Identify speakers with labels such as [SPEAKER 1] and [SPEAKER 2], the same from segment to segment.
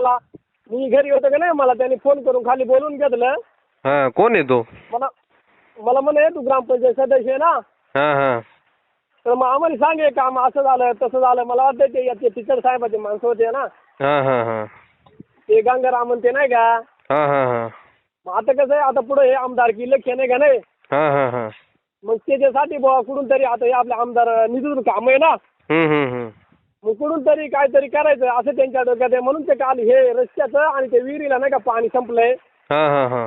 [SPEAKER 1] मला. मी घरी होतो का नाही मला त्यांनी फोन करून खाली बोलून घेतलं.
[SPEAKER 2] हा कोण आहे तो?
[SPEAKER 1] मला मला म्हणे तू ग्रामपंचायत सदस्य आहे ना.
[SPEAKER 2] हा हा.
[SPEAKER 1] तर मग आम्हाला सांगे काम असं झालं तसं झालं. मला वाटतं ते ते टीचर साहेबाचे माणसं होते ना.
[SPEAKER 2] हा हा हा.
[SPEAKER 1] ते गंगारामन ते नाही का?
[SPEAKER 2] हा हा हा.
[SPEAKER 1] मग आता कसं आहे आता पुढे हे आमदारकी इलेक्शन आहे का नाही?
[SPEAKER 2] हा हा हा.
[SPEAKER 1] मग त्याच्यासाठी बुवा कुठून तरी आता हे आपले आमदार निधीतून काम आहे ना.
[SPEAKER 2] हम्म हम्म हम्म.
[SPEAKER 1] कुठून तरी काहीतरी करायचं असं त्यांच्या डोक्यात आहे. म्हणून ते काल हे रस्त्याचं आणि ते विहिरीला नाही का पाणी संपलंय.
[SPEAKER 2] हा हा हा.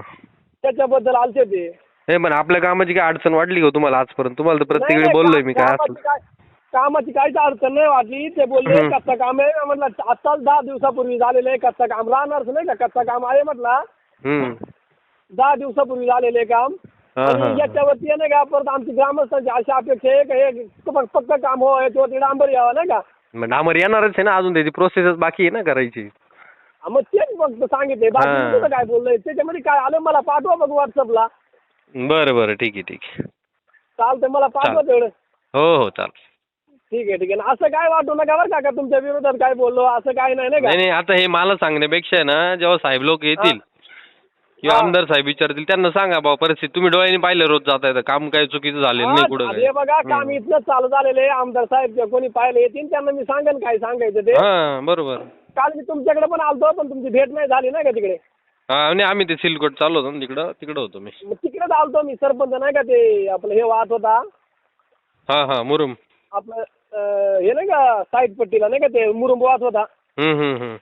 [SPEAKER 1] त्याच्याबद्दल आलते ते.
[SPEAKER 2] हे पण आपल्या कामाची काय अडचण वाटली का हो तुम्हाला आजपर्यंत? तुम्हाला तर प्रत्येक वेळी
[SPEAKER 1] नाही,
[SPEAKER 2] बोललोय मी काय
[SPEAKER 1] कामाची काय- कामाची काहीच अडचण नाही वाटली. ते बोलले
[SPEAKER 2] हम्म.
[SPEAKER 1] कच्चं काम आहे. म्हटलं आत्ताच दहा दिवसापूर्वी झालेलं आहे कच्चं काम. राहणारच नाही का? कच्चं काम आहे म्हटलं.
[SPEAKER 2] हम्म.
[SPEAKER 1] दहा दिवसापूर्वी झालेलं आहे काम.
[SPEAKER 2] हा, हा,
[SPEAKER 1] आणि याच्यावरती आहे नाही का परत आमची ग्रामस्थांची अशी अपेक्षा आहे का हे पक्क काम हो याच्यावरती डांबर यावं नाही का?
[SPEAKER 2] मग डांबर येणारच आहे ना अजून त्याची प्रोसेसच बाकी आहे ना करायची.
[SPEAKER 1] हा, मग तेच फक्त सांगितले बाकी काय बोललंय? त्याच्यामध्ये काय आलं मला पाठवा बघ व्हॉट्सअपला
[SPEAKER 2] बरं बरं ठीक आहे ठीक आहे.
[SPEAKER 1] चालतंय मला पाठवा
[SPEAKER 2] चालेल.
[SPEAKER 1] तेवढं.
[SPEAKER 2] हो हो चाल
[SPEAKER 1] ठीक आहे ठीक आहे. असं काय वाटू नका बरं का का तुमच्या विरोधात काय बोललो असं काय नाही नाही का?
[SPEAKER 2] नाही नाही आता हे मला सांगण्यापेक्षा आहे ना जेव्हा साहेब लोक येतील किंवा. आमदार साहेब विचारतील त्यांना सांगा बाबा परिस्थिती. तुम्ही डोळ्याने पाहिलं रोज जाता येतं काम काय चुकीचं झालेलं नाही कुठं
[SPEAKER 1] हा,
[SPEAKER 2] काय.
[SPEAKER 1] बघा काम. इथनं चालू झालेलं आहे. आमदार साहेब जे कोणी पाहिले येतील त्यांना मी सांगेन काय सांगायचं ते.
[SPEAKER 2] हा बरोबर.
[SPEAKER 1] काल मी तुमच्याकडे पण आलतो पण तुमची भेट नाही झाली नाही का तिकडे?
[SPEAKER 2] हा आणि आम्ही ते सिलकोट चाललो होतो ना तिकडं. तिकडं होतो मी.
[SPEAKER 1] मग तिकडेच आलतो मी सरपंच नाही का ते आपलं हे वाहत होता.
[SPEAKER 2] हा हा मुरुम.
[SPEAKER 1] आपलं अं, हे नाही का साईड पट्टीला नाही का ते मुरुंब वाहत होता.
[SPEAKER 2] हम्म हम्म हम्म.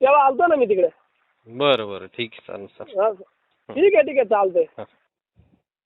[SPEAKER 1] तेव्हा आलतो ना मी तिकडे.
[SPEAKER 2] बरं बरं. ठीक आहे चालेल सर.
[SPEAKER 1] ठीक आहे ठीक आहे. चालतंय.